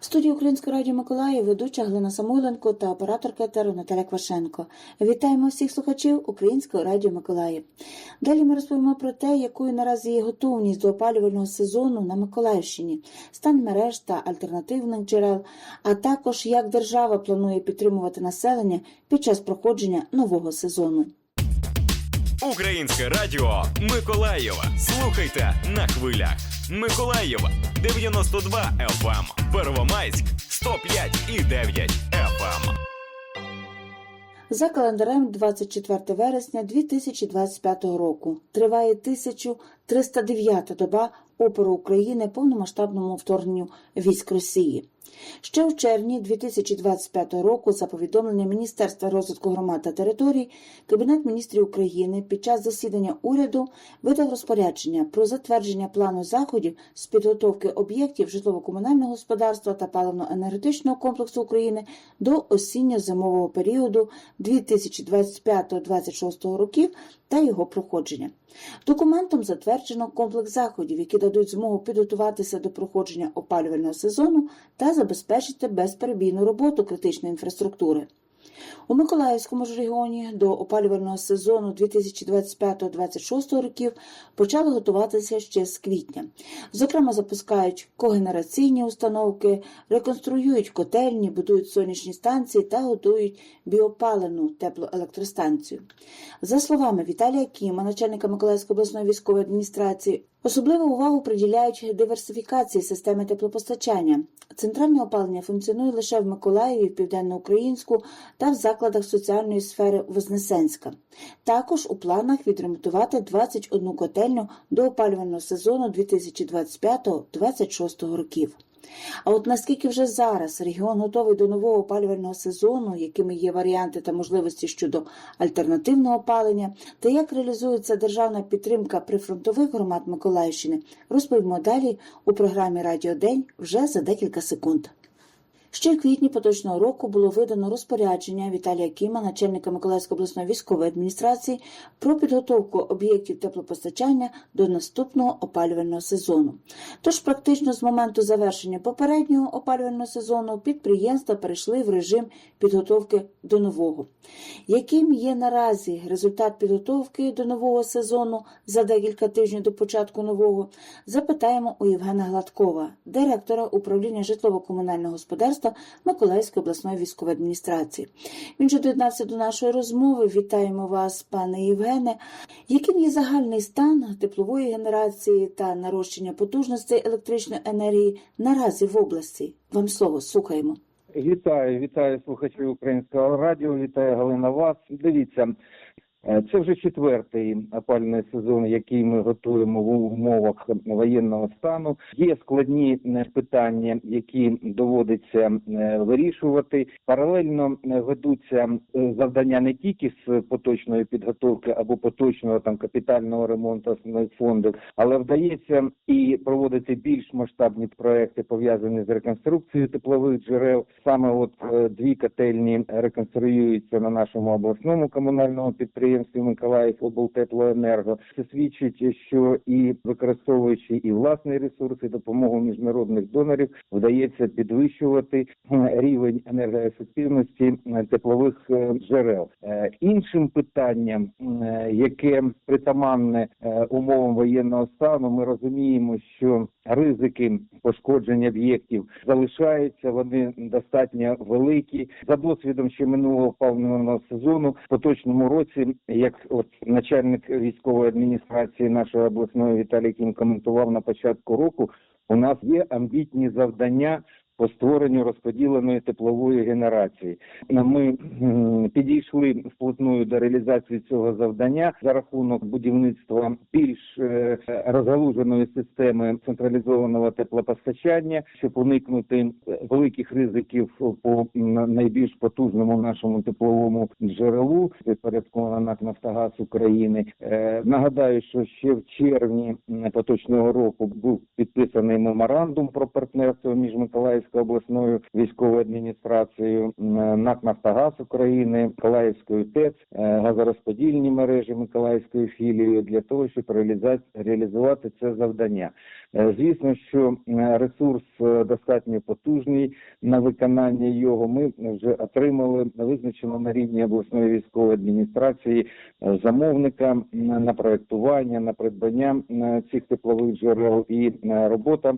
В студії Українського радіо Миколаїв ведуча Глина Самойленко та операторка етеру Наталя Квашенко. Вітаємо всіх слухачів Українського радіо Миколаїв. Далі ми розповімо про те, якою наразі є готовність до опалювального сезону на Миколаївщині, стан мереж та альтернативних джерел, а також як держава планує підтримувати населення під час проходження нового сезону. Українське радіо Миколаєва. Слухайте на хвилях. Миколаєва 92 FM. Первомайськ 105 і 9 FM. За календарем 24 вересня 2025 року триває 1309 доба опору України повномасштабному вторгненню військ Росії. Ще в червні 2025 року, за повідомленням Міністерства розвитку громад та територій, Кабінет міністрів України під час засідання уряду видав розпорядження про затвердження плану заходів з підготовки об'єктів житлово-комунального господарства та паливно-енергетичного комплексу України до осінньо-зимового періоду 2025-2026 років та його проходження. Документом затверджено комплекс заходів, які дадуть змогу підготуватися до проходження опалювального сезону та забезпечити безперебійну роботу критичної інфраструктури. У Миколаївському ж регіоні до опалювального сезону 2025-2026 років почали готуватися ще з квітня. Зокрема, запускають когенераційні установки, реконструюють котельні, будують сонячні станції та готують біопалену теплоелектростанцію. За словами Віталія Кіма, начальника Миколаївської обласної військової адміністрації, особливу увагу приділяють диверсифікації системи теплопостачання. Центральне опалення функціонує лише в Миколаєві, Південноукраїнську та в закладах соціальної сфери Вознесенська. Також у планах відремонтувати 21 котельню до опалювального сезону 2025-2026 років. А от наскільки вже зараз регіон готовий до нового опалювального сезону, якими є варіанти та можливості щодо альтернативного опалення, та як реалізується державна підтримка прифронтових громад Миколаївщини, розповімо далі у програмі Радіо День вже за декілька секунд. Ще в квітні поточного року було видано розпорядження Віталія Кіма, начальника Миколаївської обласної військової адміністрації, про підготовку об'єктів теплопостачання до наступного опалювального сезону. Тож, практично з моменту завершення попереднього опалювального сезону підприємства перейшли в режим підготовки до нового. Яким є наразі результат підготовки до нового сезону за декілька тижнів до початку нового, запитаємо у Євгена Гладкова, директора управління житлово-комунального господарства Миколаївської обласної військової адміністрації. Він же доєднався до нашої розмови. Вітаємо вас, пане Євгене. Яким є загальний стан теплової генерації та нарощення потужностей електричної енергії наразі в області? Вам слово слухаємо. Вітаю, вітаю слухачів українського радіо. Вітаю Галина вас. Дивіться, це вже четвертий опальний сезон, який ми готуємо в умовах воєнного стану. Є складні е, питання, які доводиться е, вирішувати. Паралельно е, ведуться е, завдання не тільки з поточної підготовки або поточного там капітального ремонту фондів, але вдається і проводити більш масштабні проекти пов'язані з реконструкцією теплових джерел. Саме от е, дві котельні реконструюються на нашому обласному комунальному підприємстві Миколаїв облтеплоенерго. Це свідчить, що і використовуючи і власний ресурс, і допомогу міжнародних донорів, вдається підвищувати е, рівень енергоефективності е, теплових е, джерел. Іншим питанням, яке притаманне умовам воєнного стану, ми розуміємо, що ризики пошкодження об'єктів залишаються. Вони достатньо великі. За досвідом ще минулого повного сезону в поточному році, як от начальник військової адміністрації нашої обласної Віталій Кім коментував на початку року, у нас є амбітні завдання. По створенню розподіленої теплової генерації ми підійшли вплотную до реалізації цього завдання за рахунок будівництва більш е, розгалуженої системи централізованого теплопостачання, щоб уникнути е, великих ризиків по найбільш потужному нашому тепловому джерелу, підпорядкована НАК «Нафтогаз України. Е, Нагадаю, що ще в червні поточного року був підписаний меморандум про партнерство між Миколаївською обласною військовою адміністрацією, м, НАК «Нафтогаз України, Миколаївською ТЕЦ, е, газорозподільні мережі Миколаївської філії для того, щоб реалізувати це завдання. Е, Звісно, що е, ресурс е, достатньо потужний на виконання його. Ми вже отримали визначено на рівні обласної військової адміністрації е, замовника на проектування, на придбання цих теплових джерел і е, робота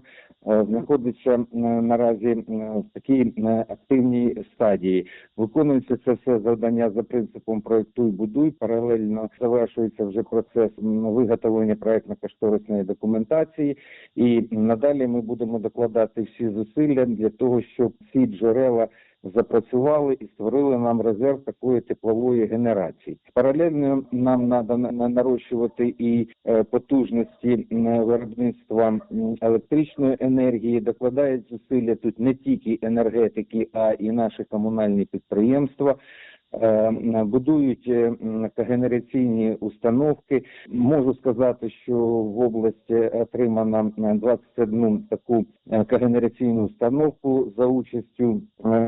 е, знаходиться м, наразі в такій активній стадії. Виконується це все завдання за принципом проектуй, будуй. Паралельно завершується вже процес виготовлення проектно-кошторисної документації, і надалі ми будемо докладати всі зусилля для того, щоб ці джерела запрацювали і створили нам резерв такої теплової генерації. Паралельно нам треба нарощувати і е, потужності виробництва електричної енергії. Докладають зусилля тут не тільки енергетики, а і наші комунальні підприємства. Е, Будують е, когенераційні установки. Можу сказати, що в області отримано е, 21 таку е, когенераційну установку за участю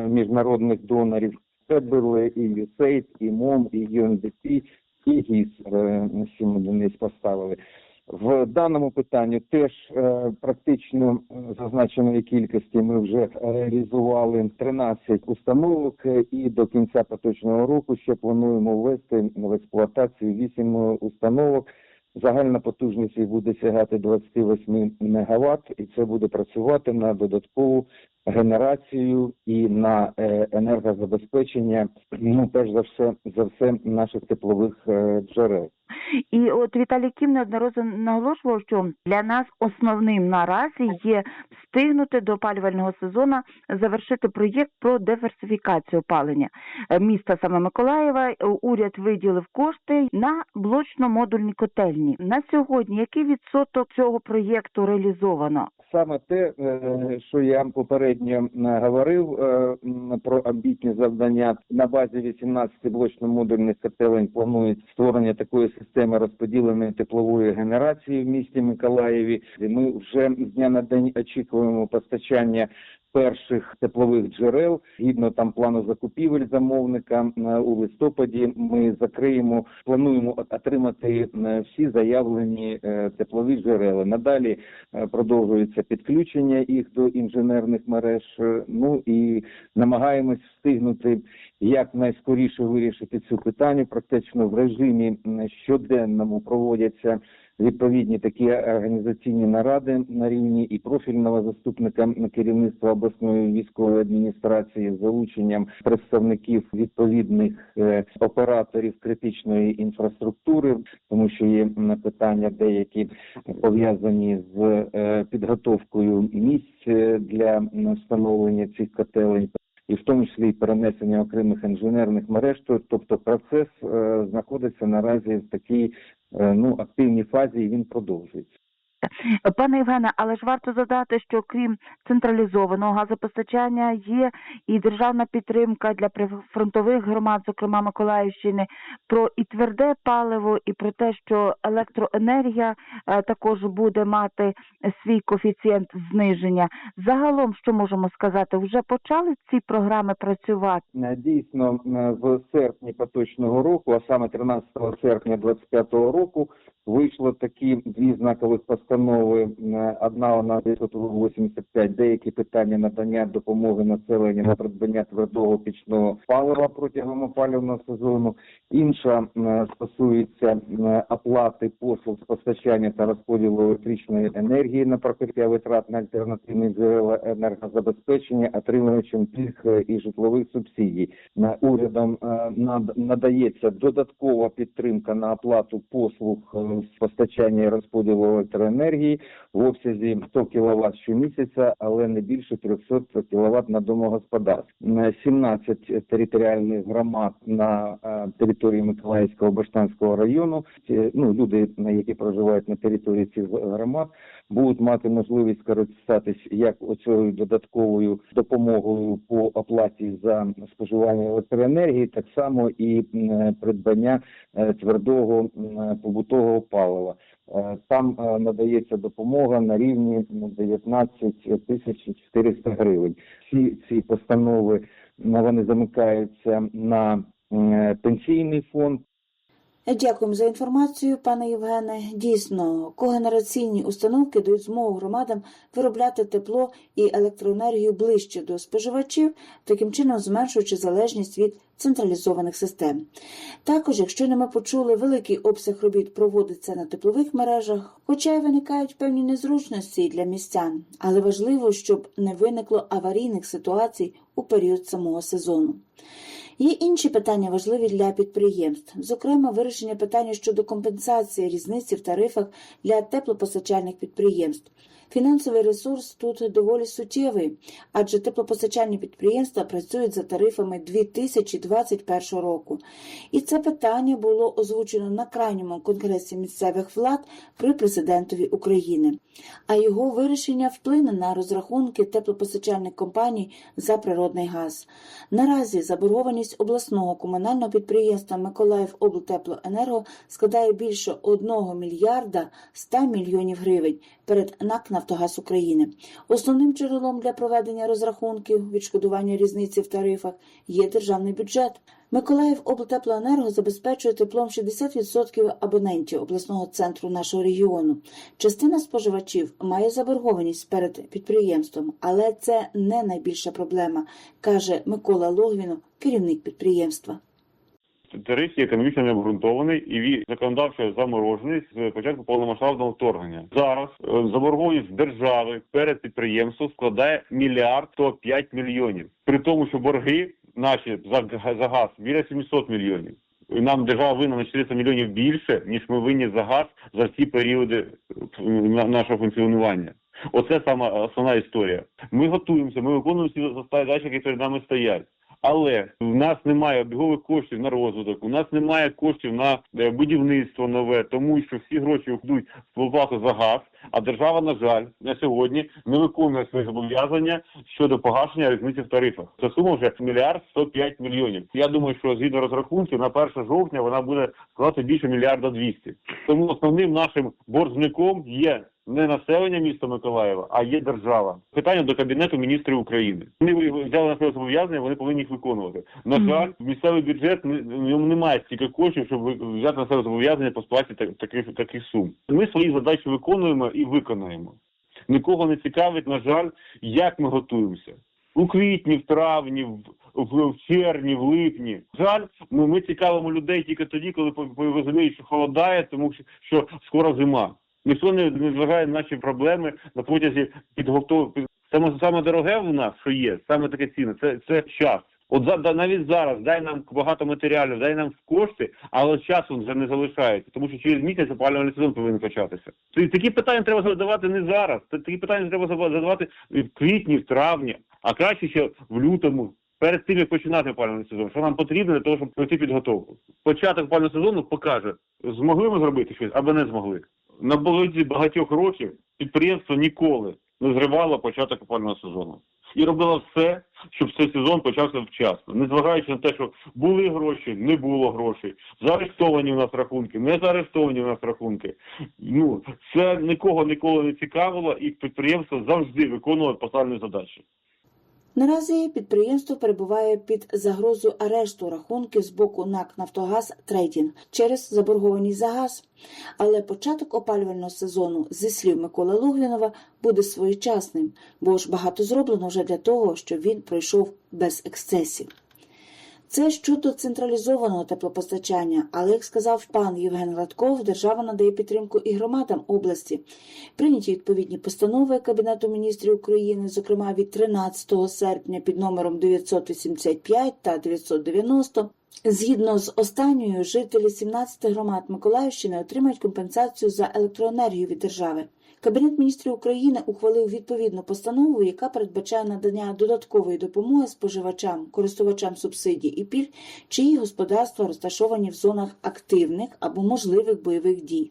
міжнародних донорів. Це були і USAID, і МОМ, і UNDP, і ГІС, що ми до них поставили. В даному питанні теж е, практично е, зазначеної кількості ми вже реалізували 13 установок е, і до кінця поточного року ще плануємо ввести в експлуатацію 8 установок. Загальна потужність буде сягати 28 МВт, і це буде працювати на додаткову генерацію і на енергозабезпечення. Ну, перш за все, за все наших теплових джерел. І от Віталій Кім неодноразово наголошував, що для нас основним наразі є встигнути до опалювального сезону завершити проєкт про диверсифікацію опалення Е, міста саме Миколаєва. Е, Уряд виділив кошти на блочно-модульні котельні. На сьогодні який відсоток цього проєкту реалізовано? Саме те, е, що я попередньо е, говорив е, про амбітні завдання на базі 18 блочно-модульних котелень планують створення такої системи розподіленої теплової генерації в місті Миколаєві. Ми вже з дня на день очікуємо постачання перших теплових джерел згідно там плану закупівель замовника у листопаді. Ми закриємо, плануємо отримати всі заявлені теплові джерела. Надалі е, продовжується підключення їх до інженерних мереж. е, Ну і намагаємось встигнути як найскоріше вирішити цю питання. Практично в режимі щоденному проводяться відповідні такі організаційні наради на рівні і профільного заступника керівництва обласної військової адміністрації з залученням представників відповідних е, операторів критичної інфраструктури, тому що є питання деякі пов'язані з е, підготовкою місць е, для встановлення цих котелень. І в тому числі і перенесення окремих інженерних мереж, тобто процес е, знаходиться наразі в такій е, ну активній фазі, і він продовжується. Пане Євгене, але ж варто задати, що крім централізованого газопостачання є і державна підтримка для прифронтових громад, зокрема Миколаївщини, про і тверде паливо, і про те, що електроенергія е, також буде мати свій коефіцієнт зниження. Загалом, що можемо сказати, вже почали ці програми працювати. Е, Дійсно, е, в серпні поточного року, а саме 13 серпня 2025 року, вийшло такі дві знакових постанови. Е, Одна вона 985, деякі питання надання допомоги населенню на придбання твердого пічного палива протягом опалювального сезону. Інша е, стосується е, оплати послуг з постачання та розподілу електричної енергії на покриття витрат на альтернативні джерела енергозабезпечення, пільг е, і житлових субсидій. Урядом надається додаткова підтримка на оплату послуг постачання і розподілу електроенергії в обсязі 100 кВт щомісяця, але не більше 300 кВт на домогосподарств. Е, 17 територіальних громад на е, території Миколаївського Баштанського району. Ну, люди, які проживають на території цих громад, будуть мати можливість скористатись як оцею додатковою допомогою по оплаті за споживання електроенергії, так само і придбання е, твердого побутового палива. Е, Там е, надається допомога на рівні м, 19 тисяч 400 гривень. Всі ці постанови м, вони замикаються на пенсійний фонд. Дякуємо за інформацію, пане Євгене. Дійсно, когенераційні установки дають змогу громадам виробляти тепло і електроенергію ближче до споживачів, таким чином зменшуючи залежність від централізованих систем. Також, якщо не ми почули, великий обсяг робіт проводиться на теплових мережах, хоча й виникають певні незручності для містян, але важливо, щоб не виникло аварійних ситуацій у період самого сезону. Є інші питання важливі для підприємств, зокрема, вирішення питання щодо компенсації різниці в тарифах для теплопостачальних підприємств. Фінансовий ресурс тут доволі суттєвий, адже теплопостачальні підприємства працюють за тарифами 2021 року. І це питання було озвучено на крайньому конгресі місцевих влад при президентові України. А його вирішення вплине на розрахунки теплопостачальних компаній за природний газ. Наразі заборгованість обласного комунального підприємства Миколаїв облтеплоенерго складає більше 1 мільярда 100 мільйонів гривень перед НАК «Нафтогаз України». Основним джерелом для проведення розрахунків відшкодування різниці в тарифах є державний бюджет. Миколаїв облтеплоенерго забезпечує теплом 60% абонентів обласного центру нашого регіону. Частина споживачів має заборгованість перед підприємством, але це не найбільша проблема, каже Микола Логвінов, керівник підприємства. Тариф є економічно необґрунтований і він законодавчо заморожений з початку повномасштабного вторгнення. Зараз е, заборгованість держави перед підприємством складає мільярд 105 мільйонів. При тому, що борги наші за, газ біля 700 мільйонів. І Нам держава винна на 400 мільйонів більше, ніж ми винні за газ за всі періоди е, на- нашого функціонування. Оце сама основна історія. Ми готуємося, ми виконуємо всі задачі, які перед нами стоять. Але в нас немає обігових коштів на розвиток, у нас немає коштів на е, будівництво нове, тому що всі гроші йдуть в оплату за газ. А держава, на жаль, на сьогодні не виконує свої зобов'язання щодо погашення різниці в тарифах. Це сума вже мільярд 105 мільйонів. Я думаю, що згідно розрахунків на 1 жовтня вона буде складати більше мільярда 200. Тому основним нашим боржником є не населення міста Миколаєва, а є держава. Питання до кабінету міністрів України. Вони взяли на себе зобов'язання, вони повинні їх виконувати. На жаль, місцевий бюджет в ньому немає стільки коштів, щоб взяти на себе зобов'язання по сплаті таких таких сум. Ми свої задачі виконуємо і виконаємо. Нікого не цікавить, на жаль, як ми готуємося. У квітні, в травні, в, в, в червні, в липні. Жаль, ну ми цікавимо людей тільки тоді, коли розуміють, що холодає, тому що, що скоро зима. Ніхто не, зважає на наші проблеми на протязі підготовки. Саме саме дороге в нас, що є, саме таке цінне, це, це час. От за, навіть зараз дай нам багато матеріалів, дай нам кошти, але часу вже не залишається, тому що через місяць опалювальний сезон повинен початися. Такі питання треба задавати не зараз. Такі питання треба задавати в квітні, в травні, а краще ще в лютому. Перед тим як починати опалювальний сезон, що нам потрібно для того, щоб пройти підготовку. Початок опалювального сезону покаже, змогли ми зробити щось або не змогли. На протязі багатьох років підприємство ніколи не зривало початок опалювального сезону і робило все, щоб цей сезон почався вчасно, незважаючи на те, що були гроші, не було грошей, заарештовані у нас рахунки, не заарештовані у нас рахунки. Ну це нікого ніколи не цікавило, і підприємство завжди виконувало поставлені задачі. Наразі підприємство перебуває під загрозою арешту рахунків з боку НАК «Нафтогаз Трейдінг» через заборгованість за газ. Але початок опалювального сезону, зі слів Миколи Лугвінова, буде своєчасним, бо ж багато зроблено вже для того, щоб він пройшов без ексцесів. Це щодо централізованого теплопостачання, але, як сказав пан Євген Гладков, держава надає підтримку і громадам області. Прийняті відповідні постанови Кабінету міністрів України, зокрема від 13 серпня під номером 985 та 990. Згідно з останньою, жителі 17 громад Миколаївщини отримають компенсацію за електроенергію від держави. Кабінет міністрів України ухвалив відповідну постанову, яка передбачає надання додаткової допомоги споживачам, користувачам субсидій і пільг, чиї господарства розташовані в зонах активних або можливих бойових дій.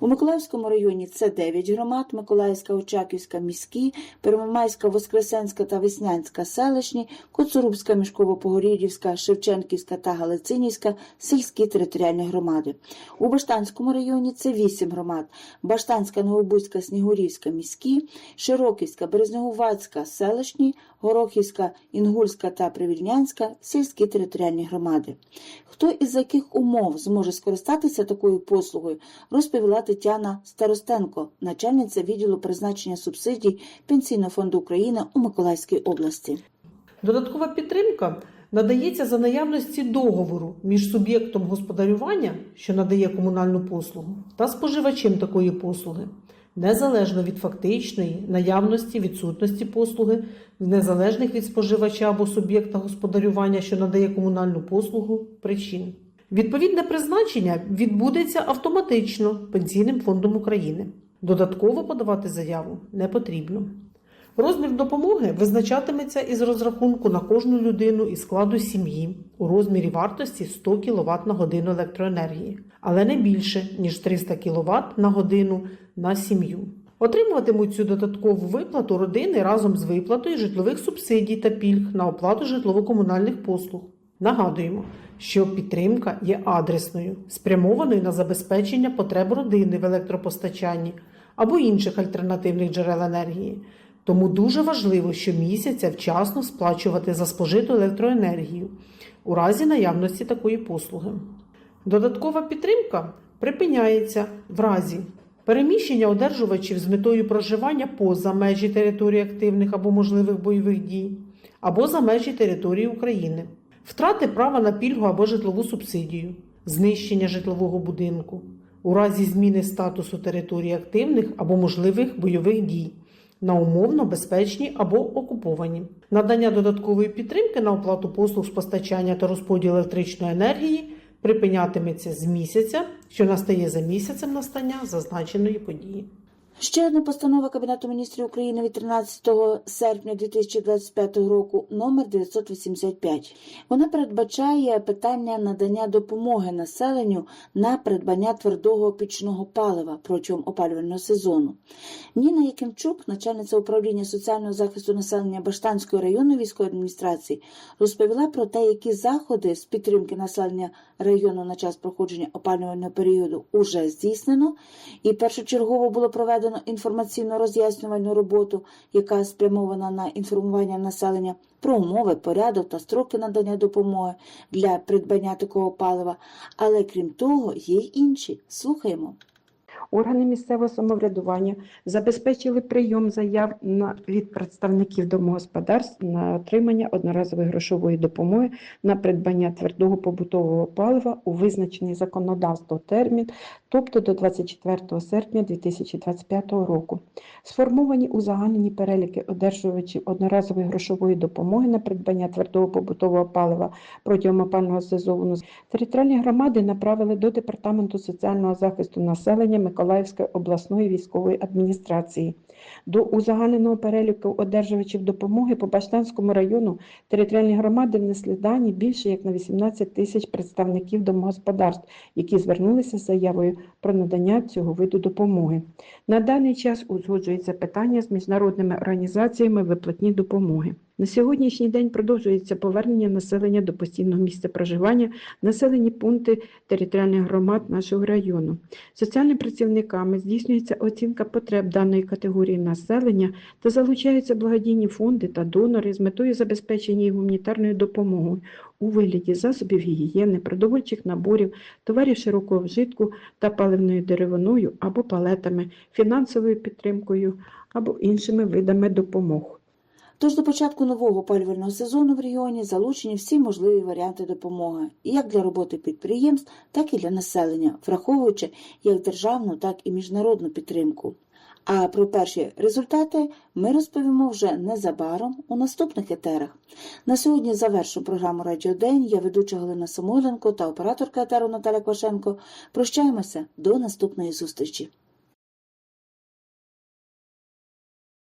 У Миколаївському районі це 9 громад: Миколаївська, Очаківська, міські, Первомайська, Воскресенська та Веснянська селищні, Коцурубська, Мішково-Погорілівська, Шевченківська та Галицинівська сільські територіальні громади. У Баштанському районі це 8 громад: Баштанська, Новобузька, Снігурівська міські, Широківська, Березнегувацька селищні, Горохівська, Інгульська та Привільнянська сільські територіальні громади. Хто із яких умов зможе скористатися такою послугою, розповіла Тетяна Старостенко, начальниця відділу призначення субсидій Пенсійного фонду України у Миколаївській області. Додаткова підтримка надається за наявності договору між суб'єктом господарювання, що надає комунальну послугу, та споживачем такої послуги, незалежно від фактичної наявності відсутності послуги, незалежних від споживача або суб'єкта господарювання, що надає комунальну послугу, причин. Відповідне призначення відбудеться автоматично Пенсійним фондом України. Додатково подавати заяву не потрібно. Розмір допомоги визначатиметься із розрахунку на кожну людину із складу сім'ї у розмірі вартості 100 кВт на годину електроенергії, але не більше ніж 300 кВт на годину на сім'ю. Отримуватимуть цю додаткову виплату родини разом з виплатою житлових субсидій та пільг на оплату житлово-комунальних послуг. Нагадуємо, що підтримка є адресною, спрямованою на забезпечення потреб родини в електропостачанні або інших альтернативних джерел енергії. Тому дуже важливо щомісяця вчасно сплачувати за спожиту електроенергію у разі наявності такої послуги. Додаткова підтримка припиняється в разі переміщення одержувачів з метою проживання поза межі території активних або можливих бойових дій, або за межі території України, втрати права на пільгу або житлову субсидію, знищення житлового будинку, у разі зміни статусу території активних або можливих бойових дій на умовно безпечні або окуповані, надання додаткової підтримки на оплату послуг з постачання та розподілу електричної енергії припинятиметься з місяця, що настає за місяцем настання зазначеної події. Ще одна постанова Кабінету міністрів України від 13 серпня 2025 року номер 985. Вона передбачає питання надання допомоги населенню на придбання твердого пічного палива протягом опалювального сезону. Ніна Якимчук, начальниця управління соціального захисту населення Баштанської районної військової адміністрації, розповіла про те, які заходи з підтримки населення району на час проходження опалювального періоду уже здійснено, і першочергово було проведено інформаційно-роз'яснювальну роботу, яка спрямована на інформування населення про умови, порядок та строки надання допомоги для придбання такого палива. Але крім того, є й інші. Слухаємо. Органи місцевого самоврядування забезпечили прийом заяв на, від представників домогосподарств на отримання одноразової грошової допомоги на придбання твердого побутового палива у визначений законодавство термін, тобто до 24 серпня 2025 року. Сформовані узагальнені переліки одержувачів одноразової грошової допомоги на придбання твердого побутового палива протягом опального сезону. Територіальні громади направили до Департаменту соціального захисту населення Миколаївської обласної військової адміністрації. До узагальненого переліку одержувачів допомоги по Баштанському району територіальні громади внесли дані більше як на 18 тисяч представників домогосподарств, які звернулися з заявою про надання цього виду допомоги. На даний час узгоджується питання з міжнародними організаціями виплатні допомоги. На сьогоднішній день продовжується повернення населення до постійного місця проживання, населені пункти територіальних громад нашого району. Соціальними працівниками здійснюється оцінка потреб даної категорії населення та залучаються благодійні фонди та донори з метою забезпечення їх гуманітарною допомогою у вигляді засобів гігієни, продовольчих наборів, товарів широкого вжитку та паливною деревиною або палетами, фінансовою підтримкою або іншими видами допомог. Тож до початку нового опалювального сезону в регіоні залучені всі можливі варіанти допомоги, як для роботи підприємств, так і для населення, враховуючи як державну, так і міжнародну підтримку. А про перші результати ми розповімо вже незабаром у наступних етерах. На сьогодні завершу програму Радіо День. Я ведуча Галина Самойленко та операторка етеру Наталя Квашенко. Прощаємося до наступної зустрічі.